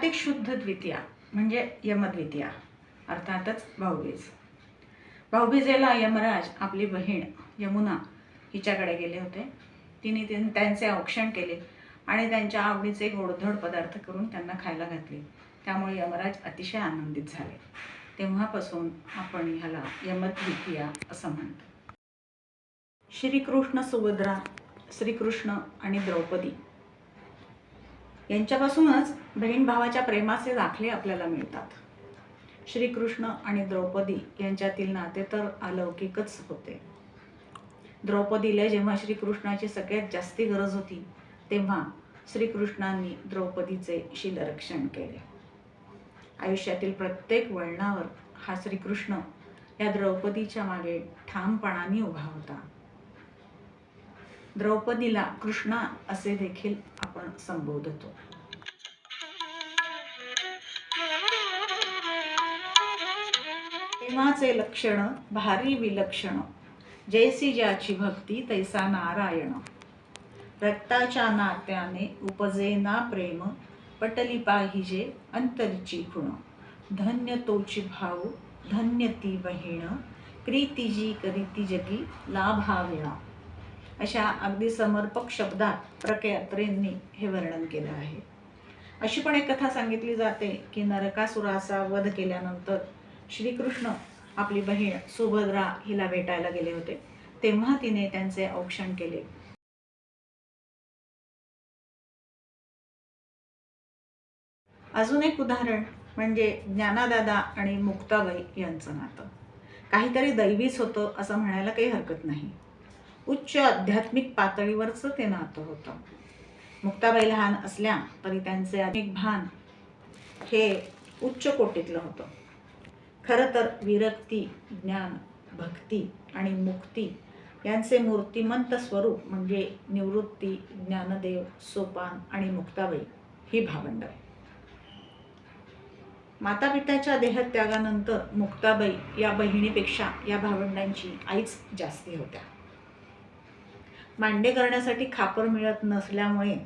कार्तिक शुद्ध द्वितीया म्हणजे यमद्वितीया अर्थातच भाऊबीज. भाऊबीजेला यमराज आपली बहीण यमुना हिच्याकडे गेले होते. तिने तिने त्यांचे औक्षण केले आणि त्यांच्या आवडीचे गोडधोड पदार्थ करून त्यांना खायला घातले. त्यामुळे यमराज अतिशय आनंदित झाले. तेव्हापासून आपण ह्याला यमद्वितीया असं म्हणतो. श्रीकृष्ण सुभद्रा श्रीकृष्ण आणि द्रौपदी. यांच्यापासूनच बहीण भावाच्या प्रेमाचे दाखले आपल्याला मिळतात. श्रीकृष्ण आणि द्रौपदी यांच्यातील नाते तर अलौकिकच होते. द्रौपदीला जेव्हा श्रीकृष्णाची सगळ्यात जास्ती गरज होती तेव्हा श्रीकृष्णांनी द्रौपदीचे शिलरक्षण केले. आयुष्यातील प्रत्येक वळणावर हा श्रीकृष्ण या द्रौपदीच्या मागे ठामपणाने उभा होता. द्रौपदीला कृष्णा असे देखील आपण संबोधतो प्रेमाचे लक्षण भारी विलक्षण. जैसी ज्याची भक्ती तैसा नारायण. रक्ताच्या नात्याने उपजेना प्रेम पटली पाहिजे अंतरची खुण. धन्य तोची भाऊ धन्य ती बहीण. प्रीतिजी करीती जगी लाभाविणा. अशा अगदी समर्पक शब्दात प्रकयात्रेंनी हे वर्णन केलं आहे. अशी पण एक कथा सांगितली जाते की नरकासुराचा वध केल्यानंतर श्रीकृष्ण आपली बहीण सुभद्रा हिला भेटायला गेले होते. तेव्हा तिने त्यांचे औक्षण केले. अजून एक उदाहरण म्हणजे ज्ञानादादा आणि मुक्ताबाई यांचं नातं. काहीतरी दैवीच होतं असं म्हणायला काही हरकत नाही. उच्च आध्यात्मिक पातळीवरचं ते नातं होतं. मुक्ताबाई लहान असल्या तरी त्यांचे अनेक भान हे उच्च कोटीतलं होतं. खरं तर विरक्ती ज्ञान भक्ती आणि मुक्ती यांचे मूर्तिमंत स्वरूप म्हणजे निवृत्ती ज्ञानदेव सोपान आणि मुक्ताबाई ही भावंड. माता पित्याच्या देहत्यागानंतर मुक्ताबाई या बहिणीपेक्षा या भावंडांची आईच जास्ती होत्या. मांडे करण्यासाठी खापर मिळत नसल्यामुळे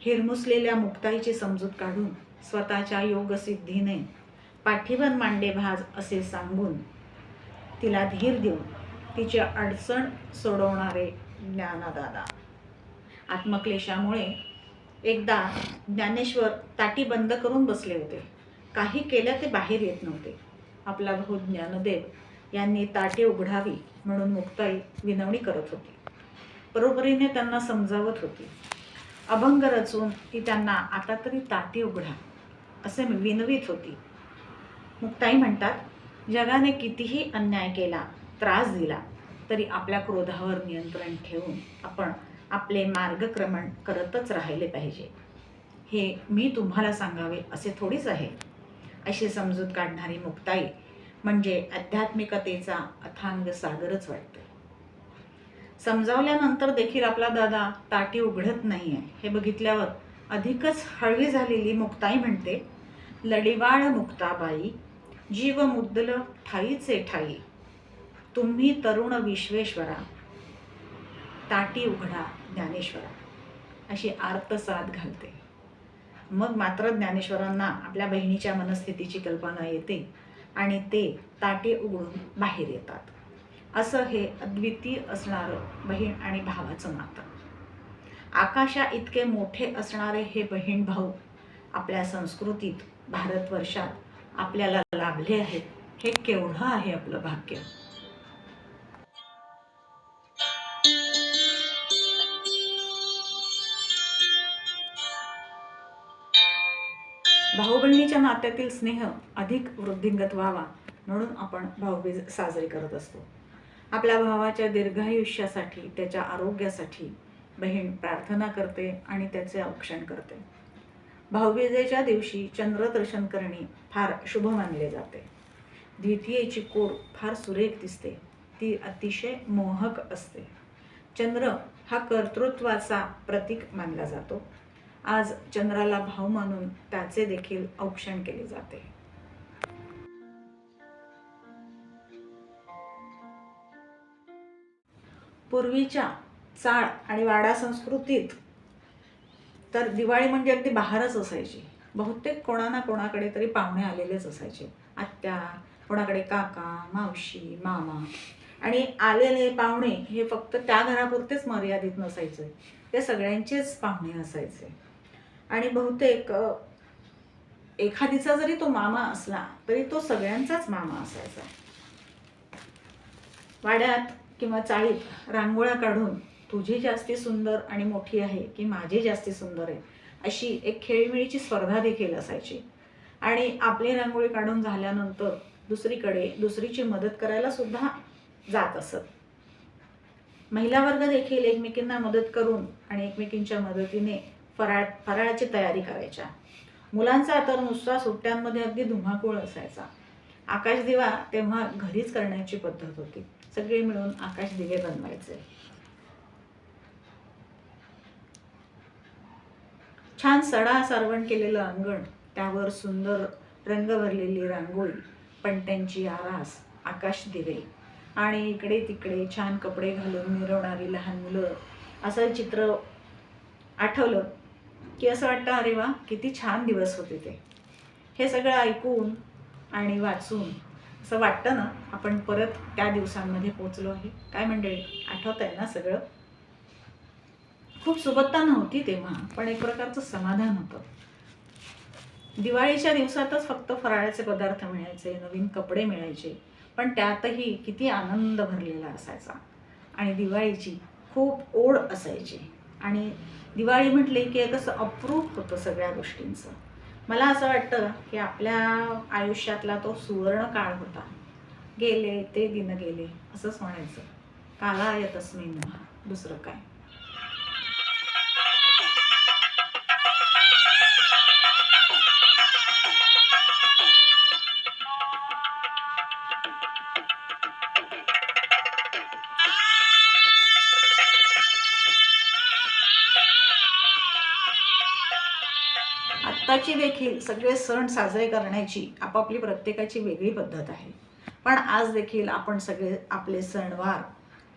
हिरमुसलेल्या मुक्ताईची समजूत काढून स्वतःच्या योगसिद्धीने पाठीवर मांडे भाज असे सांगून तिला धीर देऊन तिची अडचण सोडवणारे ज्ञानदादा. आत्मक्लेशामुळे एकदा ज्ञानेश्वर ताटी बंद करून बसले होते. काही केल्या ते बाहेर येत नव्हते. आपला भाऊ ज्ञानदेव यांनी ताटे उघडावी म्हणून मुक्ताई विनवणी करत होती. बरोबरीने त्यांना समजावत होती. अभंग रचून ती त्यांना आता तरी ताटी उघडा असे विनवीत होती. मुक्ताई म्हणतात जगाने कितीही अन्याय केला त्रास दिला तरी आपल्या क्रोधावर नियंत्रण ठेवून आपण आपले मार्गक्रमण करतच राहिले पाहिजे. हे मी तुम्हाला सांगावे असे थोडीच आहे अशी समजूत काढणारी मुक्ताई म्हणजे आध्यात्मिकतेचा अथांग सागरच वाटतो समजावल्यानंतर देखील आपला दादा ताटी उघडत नाही आहे हे बघितल्यावर अधिकच हळवी झालेली मुक्ताई म्हणते लडिवाळ मुक्ताबाई जीव मुद्दल ठाईचे ठाई. तुम्ही तरुण विश्वेश्वरा ताटी उघडा ज्ञानेश्वरा. अशी आर्तसाद घालते. मग मात्र ज्ञानेश्वरांना आपल्या बहिणीच्या मनस्थितीची कल्पना येते. आणि ते ताटे उघडून बाहेर येतात. असं हे अद्वितीय असणारं बहीण आणि भावाचं नातं. आकाशा इतके मोठे असणारे हे बहीण भाऊ आपल्या संस्कृतीत भारतवर्षात आपल्याला लाभले आहेत. हे केवढं आहे आपलं भाग्य? भाऊ बहिणीच्या नात्यातील स्नेह अधिक वृद्धिंगत व्हावा म्हणून आपण भाऊबीज साजरी करत असतो. आपल्या भावाच्या दीर्घायुष्यासाठी त्याच्या आरोग्यासाठी बहीण प्रार्थना करते आणि त्याचे औक्षण करते. भाऊबीजेच्या दिवशी चंद्रदर्शन करणे फार शुभ मानले जाते. द्वितीयेची कोर फार सुरेख दिसते. ती अतिशय मोहक असते. चंद्र हा कर्तृत्वाचा प्रतीक मानला जातो. आज चंद्राला भाव मानून त्याचे देखील औक्षण केले जाते. पूर्वीच्या चाळ आणि वाडा संस्कृतीत तर दिवाळी म्हणजे अगदी बाहेरच असायची. बहुतेक कोणा ना कोणाकडे तरी पाहुणे आलेलेच असायचे. आत्या कोणाकडे काका मावशी मामा. आणि आलेले पाहुणे हे फक्त त्या घरापुरतेच मर्यादित नसायचे. ते सगळ्यांचेच पाहुणे असायचे. आणि बहुतेक एखादीचा जरी तो मामा असला तरी तो सगळ्यांचाच मामा असायचा. वाड्यात किंवा चाळीत रांगोळ्या काढून तुझी जास्ती सुंदर आणि मोठी आहे की माझी जास्ती सुंदर आहे अशी एक खेळीमेळीची स्पर्धा देखील असायची. आणि आपली रांगोळी काढून झाल्यानंतर दुसरीकडे दुसरीची मदत करायला सुद्धा जात असत. महिला वर्ग देखील एकमेकींना मदत करून आणि एकमेकींच्या मदतीने फराळ फराळाची तयारी करायच्या. मुलांचा तर नुसता सुट्ट्यांमध्ये अगदी धुमाकूळ असायचा. आकाशदिवा तेव्हा घरीच करण्याची पद्धत होती. सगळे मिळून आकाश दिवे बनवायचे. छान सडा सारवण केलेलं अंगण त्यावर सुंदर रंग भरलेली रांगोळी पणत्यांची आरास आकाश दिवे आणि इकडे तिकडे छान कपडे घालून मिरवणारी लहान मुलं असं चित्र आठवलं. की असं वाटतं अरे वा किती छान दिवस होते ते. हे सगळं ऐकून आणि वाचून असं वाटतं ना आपण परत त्या दिवसांमध्ये पोचलो आहे. काय मंडळी आठवत आहे ना सगळं? खूप सुबत्ता नव्हती तेव्हा पण एक प्रकारचं समाधान होतं. दिवाळीच्या दिवसातच फक्त फराळाचे पदार्थ मिळायचे नवीन कपडे मिळायचे पण त्यातही किती आनंद भरलेला असायचा. आणि दिवाळीची खूप ओढ असायची. आणि दिवाळी म्हटली की एक असं अप्रूप होतं सगळ्या गोष्टींचं. मला असं वाटतं की आपल्या आयुष्यातला तो सुवर्ण काळ होता. गेले ते दिन गेले असंच म्हणायचं. काला तस्मिन नमः. दुसरं काय? आत्ताची देखील सगळे सण साजरे करण्याची आपापली प्रत्येकाची वेगळी पद्धत आहे. पण आज देखील आपण सगळे आपले सणवार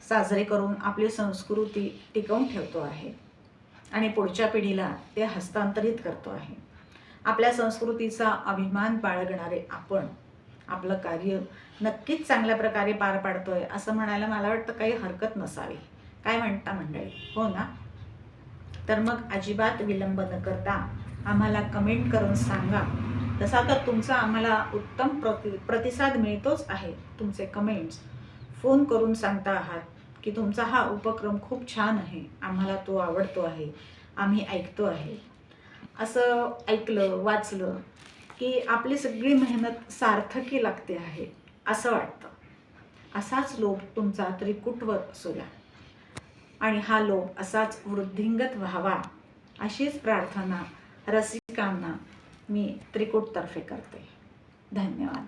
साजरे करून आपली संस्कृती टिकवून ठेवतो आहे. आणि पुढच्या पिढीला ते हस्तांतरित करतो आहे. आपल्या संस्कृतीचा अभिमान बाळगणारे आपण आपलं कार्य नक्कीच चांगल्या प्रकारे पार पाडतोय असं म्हणायला मला वाटतं काही हरकत नसावी. काय म्हणता मंडळी? हो ना? तर मग अजिबात विलंब न करता आम्हाला कमेंट करून सांगा. तसा तर तुमचा आम्हाला उत्तम प्रति प्रतिसाद मिळतोच आहे तुमचे कमेंट्स फोन करून सांगता आहात की तुमचा हा उपक्रम खूप छान आहे आम्हाला तो आवडतो आहे आम्ही ऐकतो आहे. असं ऐकलं वाचलं की आपली सगळी मेहनत सार्थकी लागते आहे असं वाटतं. असाच लोभ तुमचा त्रिकुटवर असू द्या आणि हा लोभ असाच वृद्धिंगत व्हावा अशीच प्रार्थना रसिकांना मी त्रिकूटतर्फे करते. धन्यवाद.